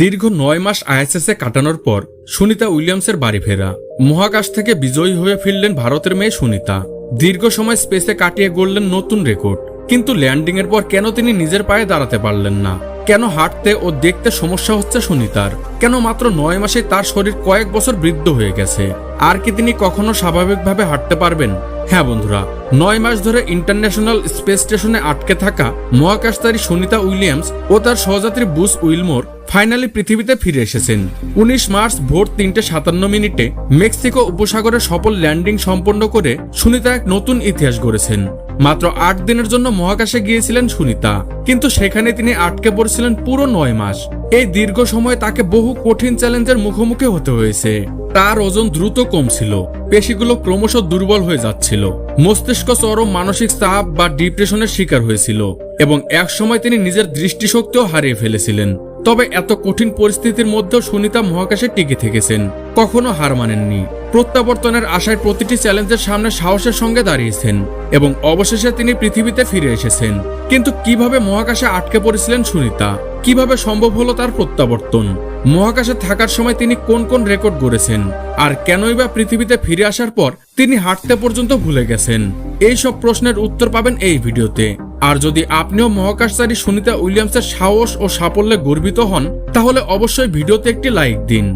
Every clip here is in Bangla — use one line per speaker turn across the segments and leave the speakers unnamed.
দীর্ঘ নয় মাস আইএসএসে কাটানোর পর সুনিতা উইলিয়ামসের বাড়ি ফেরা। মহাকাশ থেকে বিজয়ী হয়ে ফিরলেন ভারতের মেয়ে সুনিতা। দীর্ঘ সময় স্পেসে কাটিয়ে গড়লেন নতুন রেকর্ড। কিন্তু ল্যান্ডিং এর পর কেন তিনি নিজের পায়ে দাঁড়াতে পারলেন না? কেন হাঁটতে ও দেখতে সমস্যা হচ্ছে সুনিতার? কেন মাত্র নয় মাসে তার শরীর কয়েক বছর বৃদ্ধ হয়ে গেছে? আর কি তিনি কখনো স্বাভাবিকভাবে হাঁটতে পারবেন? হ্যাঁ বন্ধুরা, নয় মাস ধরে ইন্টারন্যাশনাল স্পেস স্টেশনে আটকে থাকা মহাকাশচারী সুনিতা উইলিয়ামস ও তার সহযাত্রী বুস উইলমোর ফাইনালি পৃথিবীতে ফিরে এসেছেন। উনিশ মার্চ ভোর তিনটে সাতান্ন মিনিটে মেক্সিকো উপসাগরে সফল ল্যান্ডিং সম্পন্ন করে সুনিতা এক নতুন ইতিহাস গড়েছেন। মাত্র আট দিনের জন্য মহাকাশে গিয়েছিলেন সুনিতা। কিন্তু সেখানে তিনি আটকে পড়েছিলেন পুরো নয় মাস। এই দীর্ঘ সময়ে তাকে বহু কঠিন চ্যালেঞ্জের মুখোমুখি হতে হয়েছে। তার ওজন দ্রুত কমছিল। পেশিগুলো ক্রমশ দুর্বল হয়ে যাচ্ছিল। মস্তিষ্ক চরম মানসিক চাপ বা ডিপ্রেশনের শিকার হয়েছিল এবং এক সময় তিনি নিজের দৃষ্টিশক্তিও হারিয়ে ফেলেছিলেন। তবে এত কঠিন পরিস্থিতির মধ্যেও সুনিতা মহাকাশে টিকে থেকেছেন। কখনো হার মানেননি। প্রত্যাবর্তনের আশায় প্রতিটি চ্যালেঞ্জের সামনে সাহসের সঙ্গে দাঁড়িয়েছেন এবং অবশেষে তিনি পৃথিবীতে ফিরে এসেছেন। কিন্তু কীভাবে মহাকাশে আটকে পড়েছিলেন সুনিতা? কীভাবে সম্ভব হলো তার প্রত্যাবর্তন? মহাকাশে থাকার সময় তিনি কোন কোন রেকর্ড গড়েছেন? আর কেনই বা পৃথিবীতে ফিরে আসার পর তিনি হাঁটতে পর্যন্ত ভুলে গেছেন? এই সব প্রশ্নের উত্তর পাবেন এই ভিডিওতে। আর যদি আপনিও মহাকাশচারী সুনিতা উইলিয়ামসের সাহস ও সাফল্যে গর্বিত হন, তাহলে অবশ্যই ভিডিওতে একটি লাইক দিন।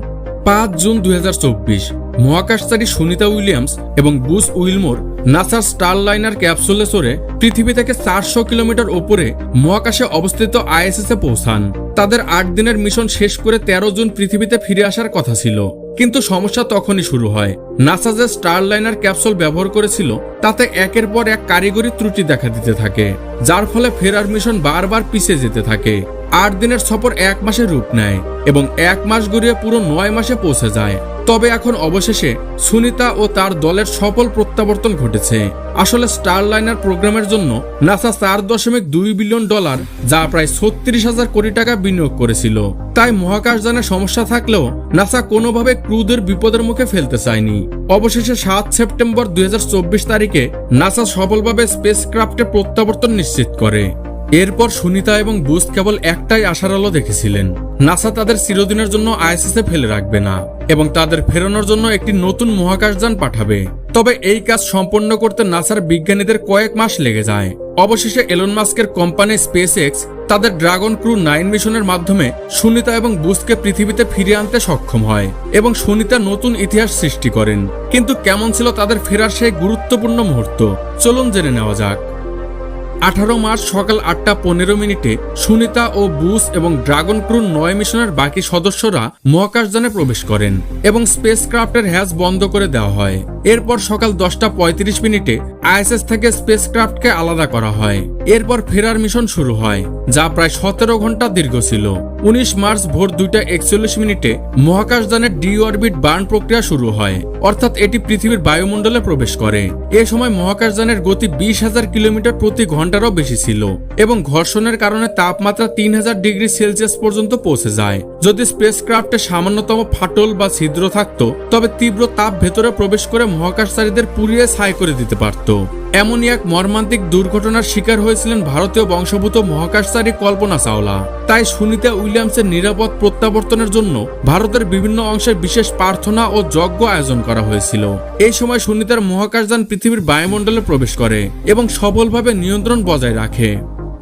পাঁচ জুন দুই হাজার চব্বিশ মহাকাশচারী সুনিতা উইলিয়ামস এবং বুস উইলমোর নাসার স্টার লাইনার ক্যাপসুলে চড়ে পৃথিবী থেকে চারশো কিলোমিটার ওপরে মহাকাশে অবস্থিত আইএসএসে পৌঁছান। তাদের আট দিনের মিশন শেষ করে তেরো জুন পৃথিবীতে ফিরে আসার কথা ছিল। কিন্তু সমস্যা তখনই শুরু হয়। নাসা যে স্টার লাইনার ক্যাপসুল ব্যবহার করেছিল, তাতে একের পর এক কারিগরি ত্রুটি দেখা দিতে থাকে, যার ফলে ফেরার মিশন বারবার পিছিয়ে যেতে থাকে। আট দিনের সফর এক মাসে রূপ নেয় এবং এক মাস গড়িয়ে পুরো নয় মাসে পৌঁছে যায়। তবে এখন অবশেষে সুনিতা ও তার দলের সফল প্রত্যাবর্তন ঘটেছে। আসলে স্টার লাইনার প্রোগ্রামের জন্য নাসা চার দশমিক দুই বিলিয়ন ডলার, যা প্রায় ছত্রিশ হাজার কোটি টাকা বিনিয়োগ করেছিল। তাই মহাকাশযানে সমস্যা থাকলেও নাসা কোনোভাবে ক্রুদের বিপদের মুখে ফেলতে চায়নি। অবশেষে সাত সেপ্টেম্বর দুই হাজার চব্বিশ তারিখে নাসা সফলভাবে স্পেস ক্রাফটে প্রত্যাবর্তন নিশ্চিত করে। এরপর সুনিতা এবং বুস কেবল একটাই আশার আলো দেখেছিলেন। নাসা তাদের চিরদিনের জন্য আইএসএসে ফেলে রাখবে না, এবং তাদের ফেরানোর জন্য একটি নতুন মহাকাশযান পাঠাবে। তবে এই কাজ সম্পন্ন করতে নাসার বিজ্ঞানীদের কয়েক মাস লেগে যায়। অবশেষে এলন মাস্কের কোম্পানি স্পেস এক্স তাদের ড্রাগন ক্রু নাইন মিশনের মাধ্যমে সুনিতা এবং বুসকে পৃথিবীতে ফিরিয়ে আনতে সক্ষম হয়, এবং সুনিতা নতুন ইতিহাস সৃষ্টি করেন। কিন্তু কেমন ছিল তাদের ফেরার সেই গুরুত্বপূর্ণ মুহূর্ত? চলুন জেনে নেওয়া যাক। আঠারো মার্চ সকাল আটটা পনেরো মিনিটে সুনিতা ও বুস এবং ড্রাগন ক্রু নয় মিশনের বাকি সদস্যরা মহাকাশযানে প্রবেশ করেন এবং স্পেস ক্রাফটের হ্যাজ বন্ধ করে দেওয়া হয়। এরপর সকাল দশটা পঁয়ত্রিশ মিনিটে আইএসএস থেকে স্পেস ক্রাফটকে আলাদা করা হয়। এরপর ফেরার মিশন শুরু হয়, যা প্রায় সতেরো ঘণ্টা দীর্ঘ ছিল। উনিশ মার্চ ভোর দুইটা একচল্লিশ মিনিটে মহাকাশযানের ডি অরবিট বার্ন প্রক্রিয়া শুরু হয়, অর্থাৎ এটি পৃথিবীর বায়ুমণ্ডলে প্রবেশ করে। এ সময় মহাকাশযানের গতি বিশ হাজার কিলোমিটার প্রতি ঘন্টারও বেশি ছিল এবং ঘর্ষণের কারণে তাপমাত্রা তিন হাজার ডিগ্রি সেলসিয়াস পর্যন্ত পৌঁছে যায়। যদি স্পেস ক্রাফটে সামান্যতম ফাটল বা ছিদ্র থাকতো, তবে তীব্র তাপ ভেতরে প্রবেশ করে মহাকাশচারীদের পুড়িয়ে ছাই করে দিতে পারত। এমনই এক মর্মান্তিক দুর্ঘটনার শিকার হয়েছিলেন ভারতীয় বংশভূত মহাকাশচারী কল্পনা চাওলা। তাই সুনিতা উইলিয়ামসের নিরাপদ প্রত্যাবর্তনের জন্য ভারতের বিভিন্ন অংশে বিশেষ প্রার্থনা ও যজ্ঞ আয়োজন করা হয়েছিল। এই সময় সুনিতার মহাকাশযান পৃথিবীর বায়ুমণ্ডলে প্রবেশ করে এবং সফলভাবে নিয়ন্ত্রণ বজায় রাখে।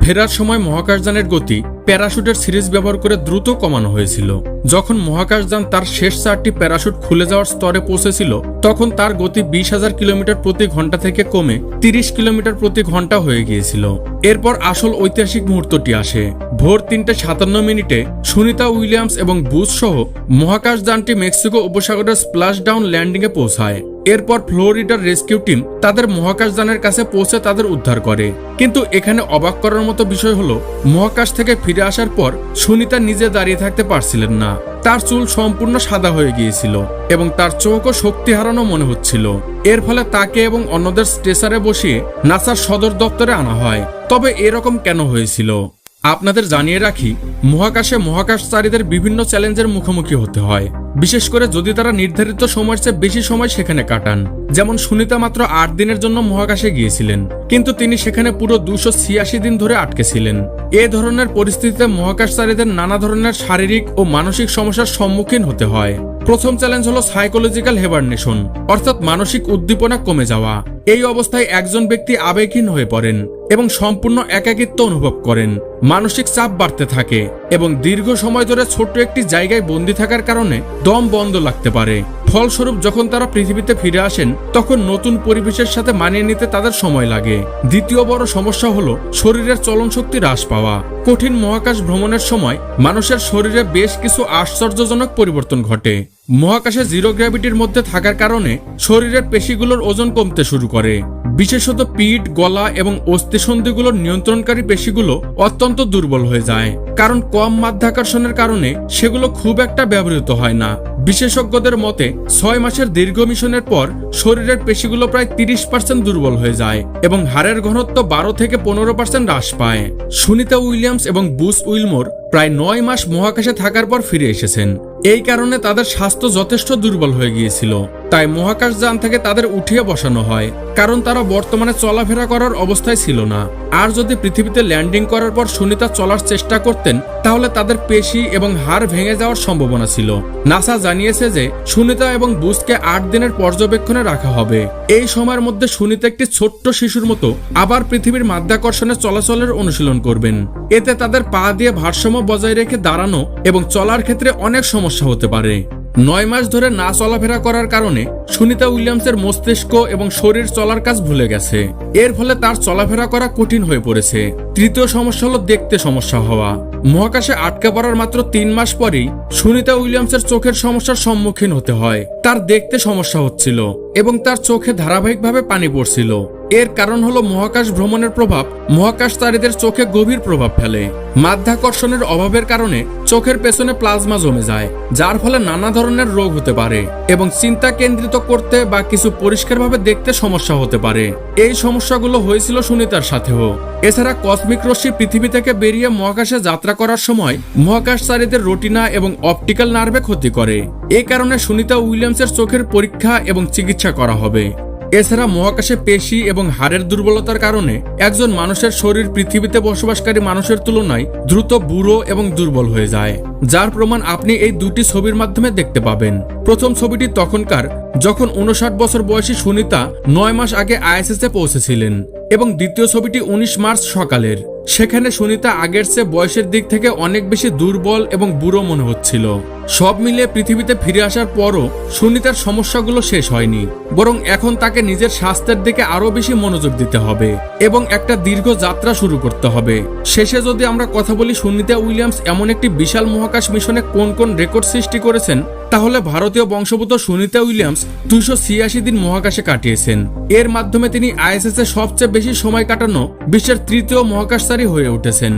ফেরার সময় মহাকাশযানের গতি প্যারাশুটের সিরিজ ব্যবহার করে দ্রুত কমানো হয়েছিল। যখন মহাকাশযান তার শেষ চারটি প্যারাশুট খুলে যাওয়ার স্তরে পৌঁছেছিল, তখন তার গতি বিশ হাজার কিলোমিটার প্রতি ঘণ্টা থেকে কমে তিরিশ কিলোমিটার প্রতি ঘণ্টা হয়ে গিয়েছিল। এরপর আসল ঐতিহাসিক মুহূর্তটি আসে। ভোর তিনটে সাতান্ন মিনিটে সুনিতা উইলিয়ামস এবং বুস সহ মহাকাশযানটি মেক্সিকো উপসাগরের স্প্লাশ ডাউন ল্যান্ডিংয়ে পৌঁছায়। এরপর ফ্লোরিডার রেস্কিউ টিম তাদের মহাকাশযানের কাছে পৌঁছে তাদের উদ্ধার করে। কিন্তু এখানে অবাক করার মতো বিষয় হলো, মহাকাশ থেকে ফিরে আসার পর সুনিতা নিজে দাঁড়িয়ে থাকতে পারছিলেন না। তার চুল সম্পূর্ণ সাদা হয়ে গিয়েছিল এবং তার চোখও শক্তি হারানো মনে হচ্ছিল। এর ফলে তাকে এবং অন্যদের স্টেশনে বসিয়ে নাসার সদর দপ্তরে আনা হয়। তবে এরকম কেন হয়েছিল? আপনাদের জানিয়ে রাখি, মহাকাশে মহাকাশচারীদের বিভিন্ন চ্যালেঞ্জের মুখোমুখি হতে হয়। বিশেষ করে যদি তারা নির্ধারিত সময়ের চেয়ে বেশি সময় সেখানে কাটান। যেমন সুনিতা মাত্র আট দিনের জন্য মহাকাশে গিয়েছিলেন, কিন্তু তিনি সেখানে পুরো দুশো ছিয়াশি দিন ধরে আটকে ছিলেন। এ ধরনের পরিস্থিতিতে মহাকাশচারীদের নানা ধরনের শারীরিক ও মানসিক সমস্যার সম্মুখীন হতে হয়। প্রথম চ্যালেঞ্জ হলো সাইকোলজিক্যাল হেবারনেশন অর্থাৎ মানসিক উদ্দীপনা কমে যাওয়া। এই অবস্থায় একজন ব্যক্তি আবেগহীন হয়ে পড়েন এবং সম্পূর্ণ একাকিত্ব অনুভব করেন। মানসিক চাপ বাড়তে থাকে। এবং দীর্ঘ সময় ধরে ছোট্ট একটি জায়গায় বন্দী থাকার কারণে দম বন্ধ লাগতে পারে। ফলস্বরূপ যখন তারা পৃথিবীতে ফিরে আসেন, তখন নতুন পরিবেশের সাথে মানিয়ে নিতে তাদের সময় লাগে। দ্বিতীয় বড় সমস্যা হলো শরীরের চলন শক্তি হ্রাস পাওয়া। কঠিন মহাকাশ ভ্রমণের সময় মানুষের শরীরে বেশ কিছু আশ্চর্যজনক পরিবর্তন ঘটে। মহাকাশে জিরো গ্র্যাভিটির মধ্যে থাকার কারণে শরীরের পেশিগুলোর ওজন কমতে শুরু করে। বিশেষত পিঠ, গলা এবং অস্থিসন্ধিগুলোর নিয়ন্ত্রণকারী পেশিগুলো অত্যন্ত দুর্বল হয়ে যায়। কারণ কম মাধ্যাকর্ষণের কারণে সেগুলো খুব একটা ব্যবহৃত হয় না। বিশেষজ্ঞদের মতে ছয় মাসের দীর্ঘ মিশনের পর শরীরের পেশিগুলো প্রায় তিরিশ পার্সেন্ট দুর্বল হয়ে যায় এবং হাড়ের ঘনত্ব বারো থেকে পনেরো পার্সেন্ট হ্রাস পায়। সুনিতা উইলিয়ামস এবং বুস উইলমোর প্রায় নয় মাস মহাকাশে থাকার পর ফিরে এসেছেন। এই কারণে তাদের স্বাস্থ্য যথেষ্ট দুর্বল হয়ে গিয়েছিল। তাই মহাকাশযান থেকে তাদের উঠিয়ে বসানো হয়, কারণ তারা বর্তমানে চলাফেরা করার অবস্থায় ছিল না। আর যদি পৃথিবীতে ল্যান্ডিং করার পর সুনিতা চলার চেষ্টা করতেন, তাহলে তাদের পেশি এবং হাড় ভেঙে যাওয়ার সম্ভাবনা ছিল। নাসা জানিয়েছে যে, সুনিতা এবং বুসকে আট দিনের পর্যবেক্ষণে রাখা হবে। এই সময়ের মধ্যে সুনিতা একটি ছোট্ট শিশুর মতো আবার পৃথিবীর মাধ্যাকর্ষণে চলাচলের অনুশীলন করবেন। এতে তাদের পা দিয়ে ভারসাম্য বজায় রেখে দাঁড়ানো এবং চলার ক্ষেত্রে অনেক সমস্যা হতে পারে। নয় মাস ধরে না চলাফেরা করার কারণে সুনিতা উইলিয়ামসের মস্তিষ্ক এবং শরীর চলার কাজ ভুলে গেছে। এর ফলে তার চলাফেরা করা কঠিন হয়ে পড়েছে। তৃতীয় সমস্যা হলো দেখতে সমস্যা হওয়া। মহাকাশে আটকে পড়ার মাত্র তিন মাস পরেই সুনিতা উইলিয়ামসের চোখের সমস্যার সম্মুখীন হতে হয়। তার দেখতে সমস্যা হচ্ছিল এবং তার চোখে ধারাবাহিকভাবে পানি পড়ছিল। এর কারণ হলো মহাকাশ ভ্রমণের প্রভাব। মহাকাশচারীদের চোখে গভীর প্রভাব ফেলে। মাধ্যাকর্ষণের অভাবের কারণে চোখের পেছনে প্লাজমা জমে যায়, যার ফলে নানা ধরনের রোগ হতে পারে এবং চিন্তা কেন্দ্রিত করতে বা কিছু পরিষ্কারভাবে দেখতে সমস্যা হতে পারে। এই সমস্যাগুলো হয়েছিল সুনিতার সাথেও। এছাড়া কসমিক রশ্মি পৃথিবী থেকে বেরিয়ে মহাকাশে যাত্রা করার সময় মহাকাশচারীদের রোটিনা এবং অপটিক্যাল নার্ভে ক্ষতি করে। এ কারণে সুনিতা উইলিয়ামসের চোখের পরীক্ষা এবং চিকিৎসা করা হবে। এছাড়া মহাকাশে পেশি এবং হাড়ের দুর্বলতার কারণে একজন মানুষের শরীর পৃথিবীতে বসবাসকারী মানুষের তুলনায় দ্রুত বুড়ো এবং দুর্বল হয়ে যায়। যার প্রমাণ আপনি এই দুটি ছবির মাধ্যমে দেখতে পাবেন। প্রথম ছবিটি তখনকার যখন উনষাট বছর বয়সী সুনিতা নয় মাস আগে আইএসএস পৌঁছেছিলেন এবং দ্বিতীয় ছবিটি উনিশ মার্চ সকালের। সেখানে সুনিতা আগের চেয়ে বয়সের দিক থেকে অনেক বেশি দুর্বল এবং বুড়ো মনে হচ্ছিল। সব মিলিয়ে পৃথিবীতে ফিরে আসার পরও সুনিতার সমস্যাগুলো শেষ হয়নি। বরং এখন তাকে নিজের স্বাস্থ্যের দিকে আরও বেশি মনোযোগ দিতে হবে এবং একটা দীর্ঘ যাত্রা শুরু করতে হবে। শেষে যদি আমরা কথা বলি সুনিতা উইলিয়ামস এমন একটি বিশাল মহাকাশ মিশনে কোন কোন রেকর্ড সৃষ্টি করেছেন, তাহলে ভারতীয় বংশোদ্ভূত সুনিতা উইলিয়ামস দুইশো ছিয়াশি দিন মহাকাশে কাটিয়েছেন। এর মাধ্যমে তিনি আইএসএস এ সবচেয়ে বেশি সময় কাটানো বিশ্বের তৃতীয় মহাকাশচারী হয়ে উঠেছেন।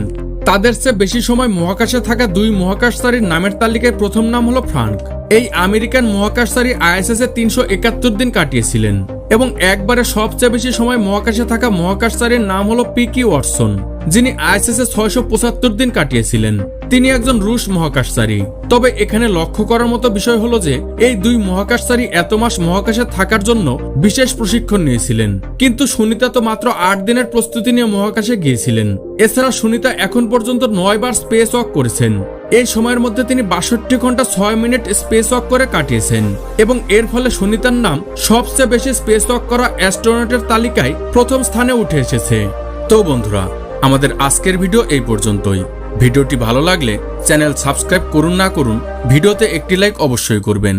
তাদের চেয়ে বেশি সময় মহাকাশে থাকা দুই মহাকাশচারীর নামের তালিকায় প্রথম নাম হলো ফ্রাঙ্ক। এই আমেরিকান মহাকাশচারী আইএসএস এ তিনশো একাত্তর দিন কাটিয়েছিলেন এবং একবারে সবচেয়ে বেশি সময় মহাকাশে থাকা মহাকাশচারীর নাম হলো পিকি ওয়াটসন। যিনি আইএসএস ছয়শো পঁচাত্তর দিন কাটিয়েছিলেন। তিনি একজন রুশ মহাকাশচারী। তবে এখানে লক্ষ্য করার মতো বিষয় হলো যে, এই দুই মহাকাশচারী এত মাস মহাকাশে থাকার জন্য বিশেষ প্রশিক্ষণ নিয়েছিলেন। কিন্তু সুনিতা তো মাত্র আট দিনের প্রস্তুতি নিয়ে মহাকাশে গিয়েছিলেন। এছাড়া সুনিতা এখন পর্যন্ত নয় বার স্পেস ওয়াক করেছেন। এই সময়ের মধ্যে তিনি বাষট্টি ঘণ্টা ছয় মিনিট স্পেস ওয়াক করে কাটিয়েছেন। এবং এর ফলে সুনিতার নাম সবচেয়ে বেশি স্পেস ওয়াক করা অ্যাস্ট্রোনটের তালিকায় প্রথম স্থানে উঠে এসেছে। তো বন্ধুরা আমাদের আজকের ভিডিও এই পর্যন্তই। ভিডিওটি ভালো লাগলে চ্যানেল সাবস্ক্রাইব করুন না করুন, ভিডিওতে একটি লাইক অবশ্যই করবেন।